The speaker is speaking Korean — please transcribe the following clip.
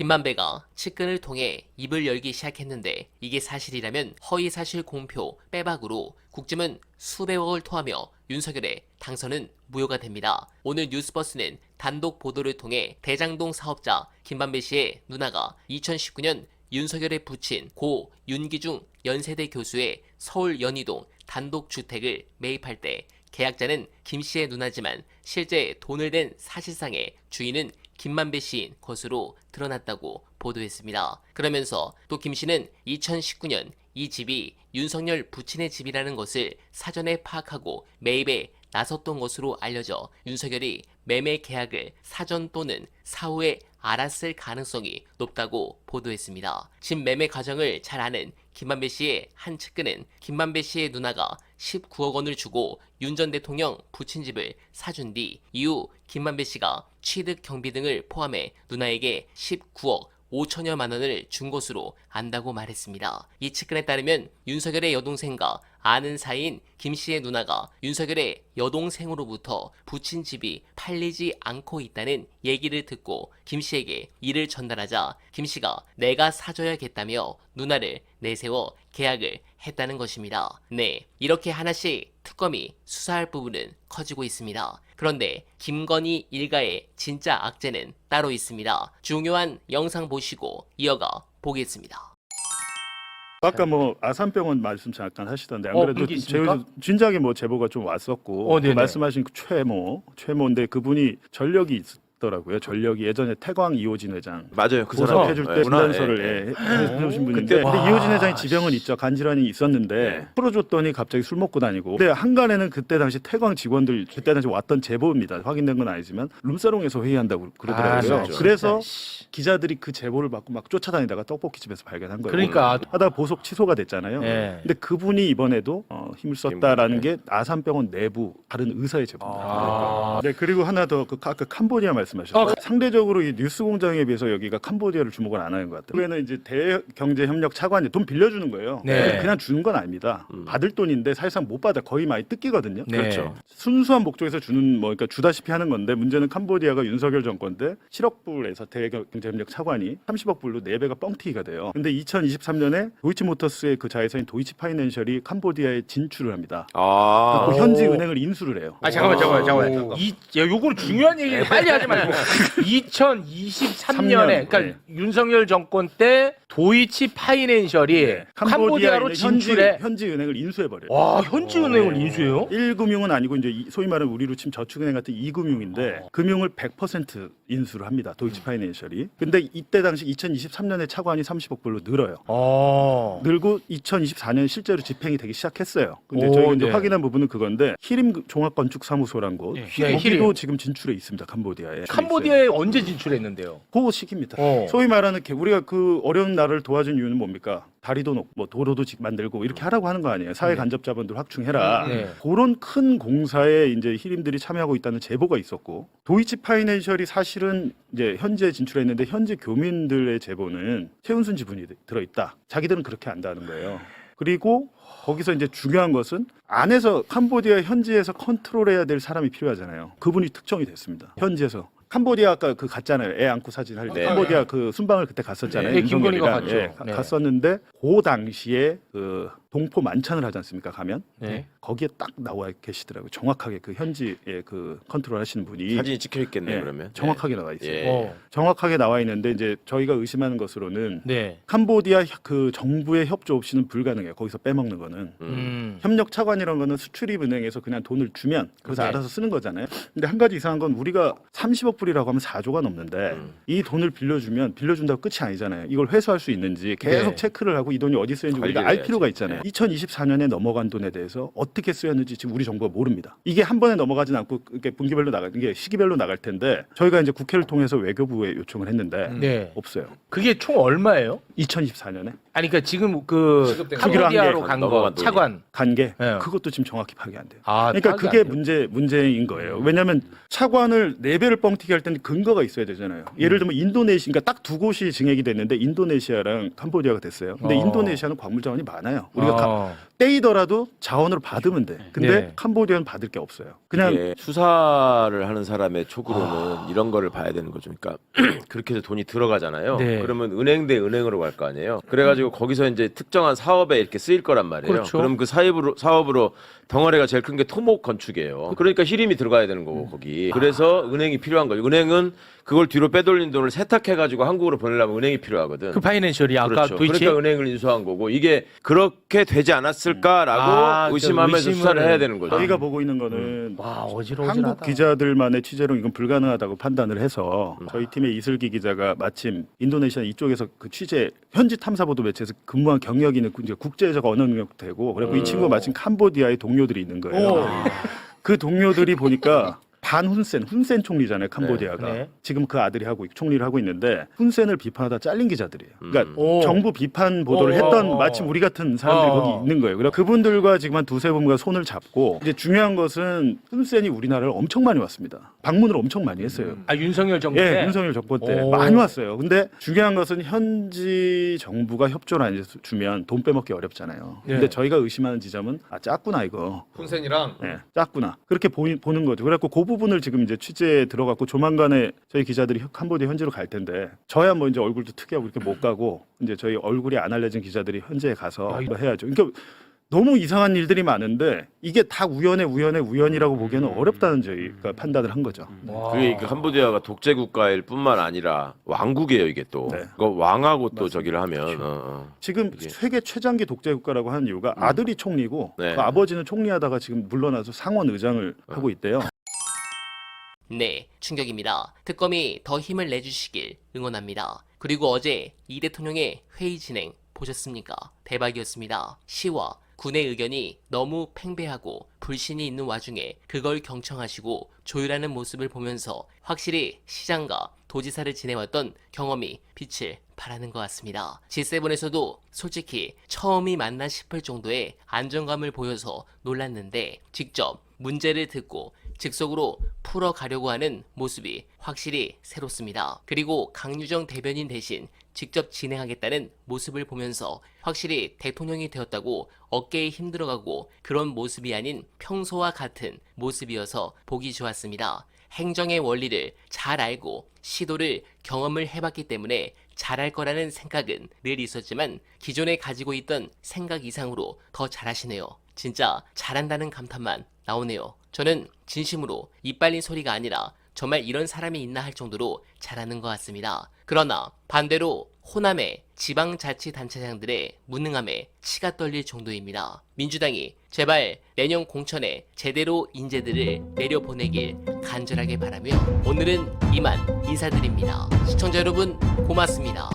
김만배가 측근을 통해 입을 열기 시작했는데 이게 사실이라면 허위사실 공표, 빼박으로 국짐은 수백억을 토하며 윤석열의 당선은 무효가 됩니다. 오늘 뉴스버스는 단독 보도를 통해 대장동 사업자 김만배 씨의 누나가 2019년 윤석열의 부친 고 윤기중 연세대 교수의 서울 연희동 단독 주택을 매입할 때 계약자는 김 씨의 누나지만 실제 돈을 댄 사실상의 주인은 김만배 씨인 것으로 드러났다고 보도했습니다. 그러면서 또 김 씨는 2019년 이 집이 윤석열 부친의 집이라는 것을 사전에 파악하고 매입에 나섰던 것으로 알려져 윤석열이 매매 계약을 사전 또는 사후에 알았을 가능성이 높다고 보도했습니다. 집 매매 과정을 잘 아는 김만배 씨의 한 측근은 김만배 씨의 누나가 19억 원을 주고 윤 전 대통령 부친 집을 사준 뒤 이후 김만배 씨가 취득 경비 등을 포함해 누나에게 19억 5천여만 원을 준 것으로 안다고 말했습니다. 이 측근에 따르면 윤석열의 여동생과 아는 사이인 김 씨의 누나가 윤석열의 여동생으로부터 부친 집이 팔리지 않고 있다는 얘기를 듣고 김 씨에게 이를 전달하자 김 씨가 내가 사줘야겠다며 누나를 내세워 계약을 했다는 것입니다. 네, 이렇게 하나씩 특검이 수사할 부분은 커지고 있습니다. 그런데 김건희 일가의 진짜 악재는 따로 있습니다. 중요한 영상 보시고 이어가 보겠습니다. 아까 뭐 아산병원 말씀 잠깐 하시던데 안 어, 그래도 그게 있습니까? 제 진작에 뭐 제보가 좀 왔었고 어, 그 네네. 말씀하신 그 최모 최모인데 그분이 전력이 있 더라고요. 전력이 예전에 태광 이호진 회장 맞아요. 그 사람 해줄 때 예. 진단서를 예. 예, 해주신 분인데 그때- 근데 와, 이호진 회장이 씨. 지병은 있죠. 간질환이 있었는데 네. 풀어줬더니 갑자기 술 먹고 다니고 근데 한간에는 그때 당시 태광 직원들 그때 당시 왔던 제보입니다. 확인된 건 아니지만 룸사롱에서 회의한다고 그러더라고요. 아. 그래서. 기자들이 그 제보를 받고 막 쫓아다니다가 떡볶이집에서 발견한 거예요. 그러니까 하다 보속 취소가 됐잖아요. 예. 근데 그분이 이번에도 어, 힘을 썼다라는 게 아산병원 내부 다른 의사의 제보입니다. 아. 네 그리고 하나 더그 아까 캄보디아 말씀 하셨어요. 상대적으로 이 뉴스 공장에 비해서 여기가 캄보디아를 주목을 안 하는 것 같아요. 그에는 이제 대경제협력 차관이 돈 빌려주는 거예요. 네. 그냥 주는 건 아닙니다. 받을 돈인데 사실상 못 받아 거의 많이 뜯기거든요. 네. 그렇죠. 순수한 목적에서 주는 뭐 그러니까 주다시피 하는 건데 문제는 캄보디아가 윤석열 정권 때 7억 불에서 대경제협력 차관이 30억 불로 4배가 뻥튀기가 돼요. 근데 2023년에 도이치모터스의 그 자회사인 도이치파이낸셜이 캄보디아에 진출을 합니다. 아. 그 현지 은행을 인수를 해요. 아 잠깐만 잠깐만 잠깐만. 오. 이 야, 요거는 중요한 얘기를 빨리 하지 말고 2023년에 그러니까 네. 윤석열 정권 때 도이치 파이낸셜이 네. 캄보디아로 진출해. 현지, 현지 은행을 인수해 버려요. 와 현지 은행을 네. 인수해요? 1금융은 아니고 이제 이- 소위 말하는 우리로 치면 저축은행 같은 2금융인데 어. 금융을 100% 인수를 합니다. 도이치파이낸셜이. 근데 이때 당시 2023년에 차관이 30억 불로 늘어요. 어. 늘고 2024년 실제로 집행이 되기 시작했어요. 근데 오, 저희가 이제 네. 확인한 부분은 그건데 히림 종합건축사무소란 곳 네, 거기도 히림. 지금 진출해 있습니다. 캄보디아에. 캄보디아에 언제 진출했는데요? 그 시기입니다. 어. 소위 말하는 게 우리가 그 어려운 나라를 도와준 이유는 뭡니까? 다리도 놓고 뭐 도로도 직 만들고 이렇게 하라고 하는 거 아니에요. 사회 간접 자본들 확충해라. 네. 그런 큰 공사에 이제 히림들이 참여하고 있다는 제보가 있었고 도이치 파이낸셜이 사실은 이제 현지에 진출했는데 현지 교민들의 제보는 최은순 지분이 들어 있다. 자기들은 그렇게 안다는 거예요. 그리고 거기서 이제 중요한 것은 안에서 캄보디아 현지에서 컨트롤해야 될 사람이 필요하잖아요. 그분이 특정이 됐습니다. 현지에서 캄보디아 아까 그 갔잖아요. 애 안고 사진 할때 네. 캄보디아 그 순방을 그때 갔었잖아요. 네, 김건희가 윤석열이가. 갔죠. 예, 가- 네. 갔었는데 그 당시에 그 동포 만찬을 하지 않습니까? 가면 네. 거기에 딱 나와 계시더라고요. 정확하게 그 현지의 그 컨트롤 하시는 분이 사진이 찍혀 있겠네 요. 예, 그러면 정확하게 나와 있어요. 예. 어. 정확하게 나와 있는데 이제 저희가 의심하는 것으로는 네. 캄보디아 혀- 그 정부의 협조 없이는 불가능해요. 거기서 빼먹는 거는. 음. 음. 협력 차관이라는 거는 수출입 은행에서 그냥 돈을 주면 그래서 네. 알아서 쓰는 거잖아요. 근데 한 가지 이상한 건 우리가 30억 불이라고 하면 4조가 넘는데 음. 이 돈을 빌려주면 빌려준다고 끝이 아니잖아요. 이걸 회수할 수 있는지 계속 네. 체크를 하고 이 돈이 어디 쓰였는지 우리가 알 필요가. 있잖아요. 2024년에 넘어간 돈에 대해서 어떻게 쓰였는지 지금 우리 정부가 모릅니다. 이게 한 번에 넘어가진 않고 이게 분기별로 나갈 이게 시기별로 나갈 텐데 저희가 이제 국회를 통해서 외교부에 요청을 했는데 네. 없어요. 그게 총 얼마예요? 2024년에 아니 그러니까 지금 그 캄보디아로 한간 넘어간 거 돈이. 차관. 간게 네. 그것도 지금 정확히 파악이 안 돼요. 아, 그러니까 파악이 그게 안 돼요? 문제 문제인 거예요. 왜냐하면 차관을 네 배를 뻥튀기 할 때는 근거가 있어야 되잖아요. 예를 들면 인도네시아, 그러니까 딱 두 곳이 증액이 됐는데 인도네시아랑 캄보디아가 됐어요. 근데 어. 인도네시아는 광물 자원이 많아요. 우리가 가- 어. 떼이더라도 자원으로 받으면 돼. 근데 네. 캄보디아는 받을 게 없어요. 그냥 이게 수사를 하는 사람의 촉으로는 이런 거를 봐야 되는 거죠. 그러니까 그렇게 해서 돈이 들어가잖아요. 네. 그러면 은행 대 은행으로 갈 거 아니에요. 그래가지고 거기서 이제 특정한 사업에 이렇게 쓰일 거란 말이에요. 그렇죠. 그럼 그 사업으로 사업으로 덩어리가 제일 큰 게 토목 건축이에요. 그러니까 히림이 들어가야 되는 거고 거기. 그래서 은행이 필요한 거예요. 은행은 그걸 뒤로 빼돌린 돈을 세탁해가지고 한국으로 보내려면 은행이 필요하거든. 그 파이낸셜이 아까 그렇죠. 도이치 그러니까 은행을 인수한 거고 이게 그렇게 되지 않았을까라고 아, 그 의심하면서 의심을- 수사를 해야 되는 거죠. 저희가 보고 있는 거는 와 어지러워지다. 한국 기자들만의 취재로 이건 불가능하다고 판단을 해서 저희 팀의 이슬기 기자가 마침 인도네시아 이쪽에서 그 취재 현지 탐사보도 매체에서 근무한 경력이 있는 이제 국제적 언어 능력도 되고 그리고 이 친구가 마침 캄보디아의 동료들이 있는 거예요. 그 동료들이 보니까 반 훈센, 훈센 총리잖아요, 캄보디아가. 네, 네. 지금 그 아들이 하고 있- 총리를 하고 있는데 훈센을 비판하다 잘린 기자들이에요. 그러니까 음. 오. 정부 비판 보도를 어, 했던 어, 어. 마침 우리 같은 사람들이 어. 거기 있는 거예요. 그래서 그분들과 지금 한 두세 분과 손을 잡고 이제 중요한 것은 훈센이 우리나라를 엄청 많이 왔습니다. 방문을 엄청 많이 했어요. 아 윤석열 정부 예, 때 윤석열 정부 때 오. 많이 왔어요. 근데 중요한 것은 현지 정부가 협조를 안 해서 주면 돈 빼먹기 어렵잖아요. 네. 근데 저희가 의심하는 지점은 아 짰구나 이거. 훈센이랑 네, 짰구나. 그렇게 보이, 보는 거죠. 그래갖고 그 부분을 지금 이제 취재에 들어갔고 조만간에 저희 기자들이 캄보디아 현지로 갈 텐데 저야 뭐 이제 얼굴도 특이하고 이렇게 못 가고 이제 저희 얼굴이 안 알려진 기자들이 현지에 가서 아, 이거- 해야죠. 그러니까 너무 이상한 일들이 많은데 이게 다 우연의 우연의 우연이라고 보기에는 어렵다는 저희가 판단을 한 거죠. 와. 그게 그 캄보디아가 독재 국가일 뿐만 아니라 왕국이에요 이게 또. 네. 그 왕하고 또 저기를 하면. 어, 어. 지금 그게- 세계 최장기 독재 국가라고 하는 이유가 아들이 총리고 네. 그 아버지는 총리하다가 지금 물러나서 상원 의장을 하고 있대요. 네, 충격입니다. 특검이 더 힘을 내주시길 응원합니다. 그리고 어제 이 대통령의 회의 진행 보셨습니까? 대박이었습니다. 시와 군의 의견이 너무 팽배하고 불신이 있는 와중에 그걸 경청하시고 조율하는 모습을 보면서 확실히 시장과 도지사를 지내왔던 경험이 빛을 발하는 것 같습니다. G7에서도 솔직히 처음이 맞나 싶을 정도의 안정감을 보여서 놀랐는데 직접 문제를 듣고 즉석으로 풀어가려고 하는 모습이 확실히 새롭습니다. 그리고 강유정 대변인 대신 직접 진행하겠다는 모습을 보면서 확실히 대통령이 되었다고 어깨에 힘들어가고 그런 모습이 아닌 평소와 같은 모습이어서 보기 좋았습니다. 행정의 원리를 잘 알고 시도를 경험을 해봤기 때문에 잘할 거라는 생각은 늘 있었지만 기존에 가지고 있던 생각 이상으로 더 잘하시네요. 진짜 잘한다는 감탄만 나오네요. 저는 진심으로 이빨린 소리가 아니라 정말 이런 사람이 있나 할 정도로 잘하는 것 같습니다. 그러나 반대로 호남의 지방자치단체장들의 무능함에 치가 떨릴 정도입니다. 민주당이 제발 내년 공천에 제대로 인재들을 내려보내길 간절하게 바라며 오늘은 이만 인사드립니다. 시청자 여러분 고맙습니다.